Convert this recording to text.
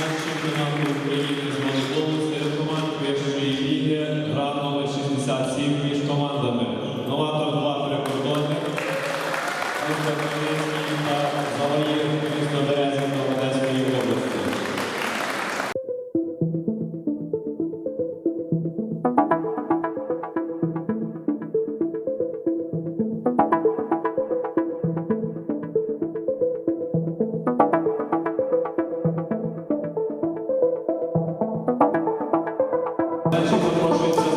Наш чемпіонат України з волейболу серед команд ліги гра 67 між командами. Новатор 2 прикордонник. продовжується